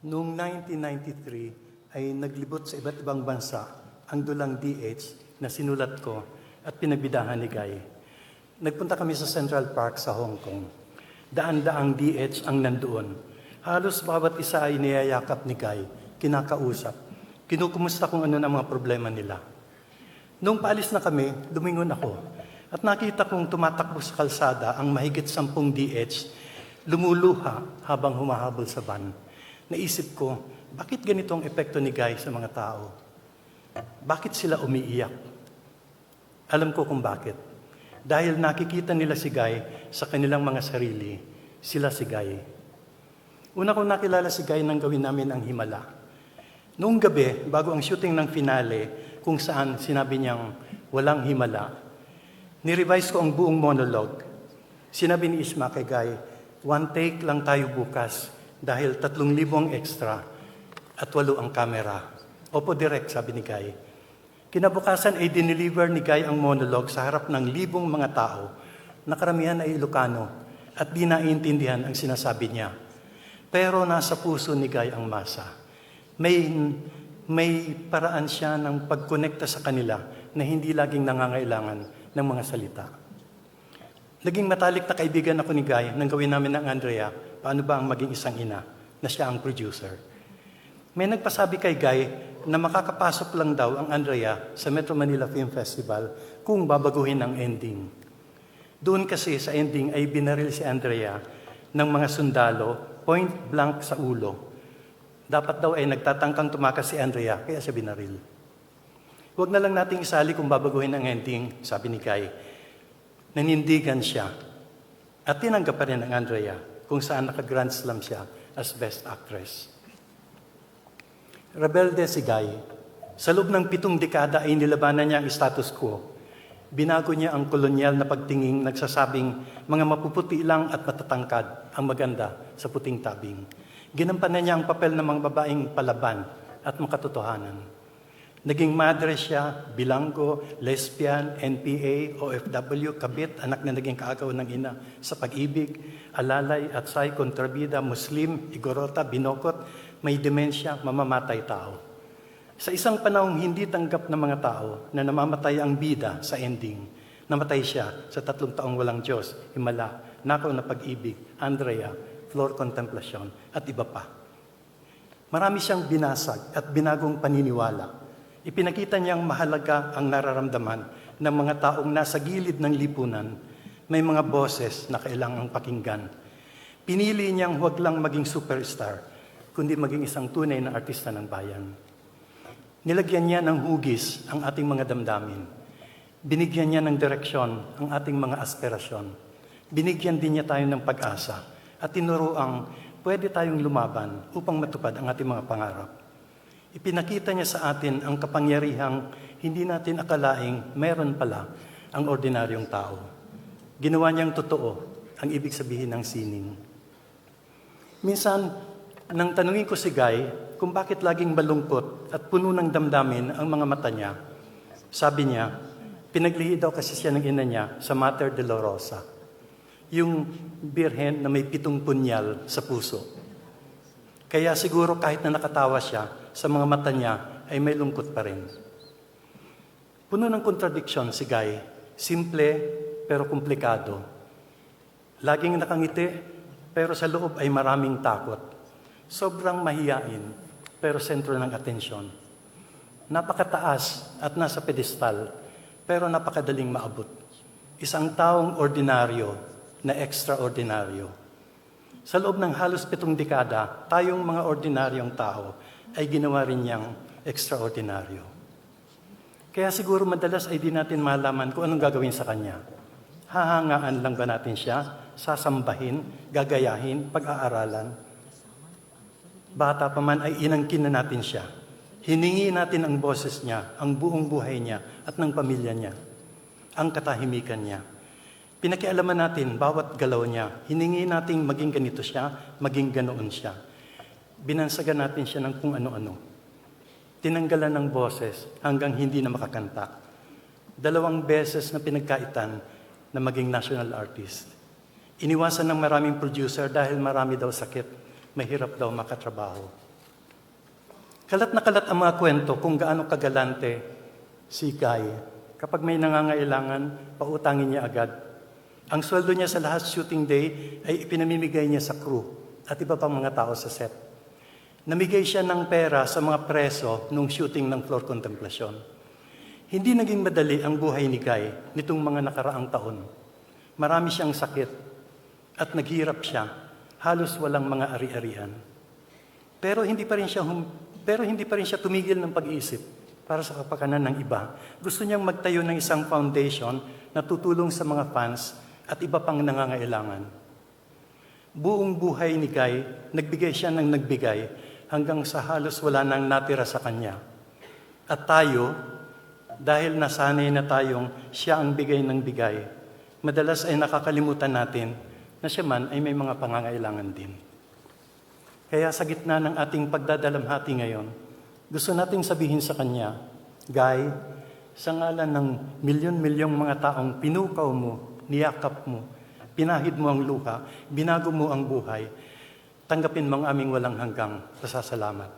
Noong 1993 ay naglibot sa iba't ibang bansa ang dulang DH na sinulat ko at pinagbidahan ni Guy. Nagpunta kami sa Central Park sa Hong Kong. Daan-daang DH ang nandoon. Halos bawat isa ay niyayakap ni Guy, kinakausap. Kinukumusta kung ano na mga problema nila. Noong paalis na kami, lumingon ako at nakita kong tumatakbo sa kalsada ang mahigit sampung DH, lumuluha habang humahabol sa van. Naisip ko, bakit ganito ang epekto ni Guy sa mga tao? Bakit sila umiiyak? Alam ko kung bakit. Dahil nakikita nila si Guy sa kanilang mga sarili, sila si Guy. Una kong nakilala si Guy nang gawin namin ang himala. Noong gabi, bago ang shooting ng finale, kung saan sinabi niyang walang himala, nirevise ko ang buong monologue. Sinabi ni Isma kay Guy, one take lang tayo bukas dahil tatlong libong extra at walo ang kamera. Opo, direct, sabi ni Guy. Kinabukasan ay dineliver ni Guy ang monologue sa harap ng libong mga tao na karamihan ay Ilocano at di naiintindihan ang sinasabi niya. Pero nasa puso ni Guy ang masa. May, may paraan siya ng pagkonekta sa kanila na hindi laging nangangailangan ng mga salita. Naging matalik na kaibigan ako ni Guy nang gawin namin ng Andrea, paano ba ang maging isang ina, na siya ang producer. May nagpasabi kay Guy na makakapasok lang daw ang Andrea sa Metro Manila Film Festival kung babaguhin ang ending. Doon kasi sa ending ay binaril si Andrea ng mga sundalo point blank sa ulo. Dapat daw ay nagtatangkang tumakas si Andrea kaya siya binaril. Huwag na lang nating isali kung babaguhin ang ending, sabi ni Guy. Nanindigan siya. At tinanggap pa rin ang Andrea kung saan naka-grand slam siya as best actress. Rebelde si Guy. Sa loob ng pitong dekada ay nilabanan niya ang status quo. Binago niya ang kolonyal na pagtinging nagsasabing mga mapuputi lang at matatangkad ang maganda sa puting tabing. Ginampanan niya ang papel ng mga babaeng palaban at makatotohanan. Naging madre siya, bilanggo, lesbian, NPA, OFW, kabit, anak na naging kaagaw ng ina sa pag-ibig, alalay at say, kontrabida, Muslim, igorota, binokot, may demensya, mamamatay tao. Sa isang panahong hindi tanggap ng mga tao na namamatay ang bida sa ending, namatay siya sa tatlong taong walang Diyos, himala, nakaw na pag-ibig, Andrea, floor contemplation, at iba pa. Marami siyang binasag at binagong paniniwala. Ipinakita niyang mahalaga ang nararamdaman ng mga taong nasa gilid ng lipunan. May mga boses na kailangang pakinggan. Pinili niyang huwag lang maging superstar, kundi maging isang tunay na artista ng bayan. Nilagyan niya ng hugis ang ating mga damdamin. Binigyan niya ng direksyon ang ating mga aspirasyon. Binigyan din niya tayo ng pag-asa at tinuro ang pwede tayong lumaban upang matupad ang ating mga pangarap. Ipinakita niya sa atin ang kapangyarihang hindi natin akalaing meron pala ang ordinaryong tao. Ginawa niyang totoo ang ibig sabihin ng sining. Minsan, nang tanungin ko si Guy kung bakit laging malungkot at puno ng damdamin ang mga mata niya, sabi niya, pinaglihi daw kasi siya ng ina niya sa Mater Dolorosa, yung birhen na may pitong punyal sa puso. Kaya siguro kahit na nakatawa siya, sa mga mata niya ay may lungkot pa rin. Puno ng kontradiksyon si Guy, simple pero komplikado. Laging nakangiti pero sa loob ay maraming takot. Sobrang mahiyain pero sentro ng atensyon. Napakataas at nasa pedestal pero napakadaling maabot. Isang taong ordinaryo na extraordinaryo. Sa loob ng halos pitong dekada, tayong mga ordinaryong tao ay ginawa rin niyang extraordinaryo. Kaya siguro madalas ay di natin malaman kung anong gagawin sa Kanya. Hahangaan lang ba natin siya? Sasambahin? Gagayahin? Pag-aaralan? Bata pa man ay inangkin na natin siya. Hiningi natin ang boses niya, ang buong buhay niya at ng pamilya niya. Ang katahimikan niya. Pinakialaman natin bawat galaw niya. Hiningi nating maging ganito siya, maging ganoon siya binansagan natin siya ng kung ano-ano. Tinanggalan ng boses hanggang hindi na makakanta. Dalawang beses na pinagkaitan na maging national artist. Iniwasan ng maraming producer dahil marami daw sakit, mahirap daw makatrabaho. Kalat na kalat ang mga kwento kung gaano kagalante si Guy. Kapag may nangangailangan, pautangin niya agad. Ang sweldo niya sa last shooting day ay ipinamimigay niya sa crew at iba pang mga tao sa set. Namigay siya ng pera sa mga preso nung shooting ng floor contemplasyon. Hindi naging madali ang buhay ni Guy nitong mga nakaraang taon. Marami siyang sakit at naghirap siya. Halos walang mga ari-arian. Pero hindi pa rin siya hum- pero hindi pa rin siya tumigil ng pag-iisip para sa kapakanan ng iba. Gusto niyang magtayo ng isang foundation na tutulong sa mga fans at iba pang nangangailangan. Buong buhay ni Guy, nagbigay siya ng nagbigay hanggang sa halos wala nang natira sa kanya. At tayo, dahil nasanay na tayong siya ang bigay ng bigay, madalas ay nakakalimutan natin na siya man ay may mga pangangailangan din. Kaya sa gitna ng ating pagdadalamhati ngayon, gusto nating sabihin sa Kanya, Guy, sa ngalan ng milyon-milyong mga taong pinukaw mo, niyakap mo, pinahid mo ang luha, binago mo ang buhay, tanggapin mo ang aming walang hanggang pasasalamat.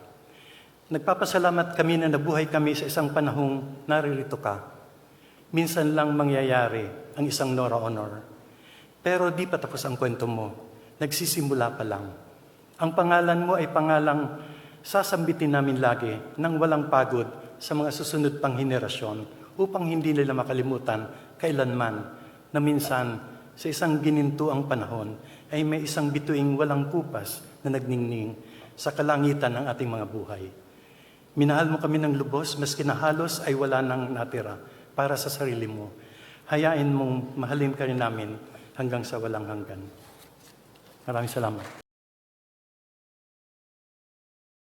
Nagpapasalamat kami na nabuhay kami sa isang panahong naririto ka. Minsan lang mangyayari ang isang Nora Honor. Pero di pa tapos ang kwento mo. Nagsisimula pa lang. Ang pangalan mo ay pangalang sasambitin namin lagi nang walang pagod sa mga susunod pang henerasyon upang hindi nila makalimutan kailanman na minsan sa isang gininto ang panahon ay may isang bituing walang kupas na nagningning sa kalangitan ng ating mga buhay. Minahal mo kami ng lubos, maski na halos ay wala nang natira para sa sarili mo. Hayain mong mahalin ka rin namin hanggang sa walang hanggan. Maraming salamat.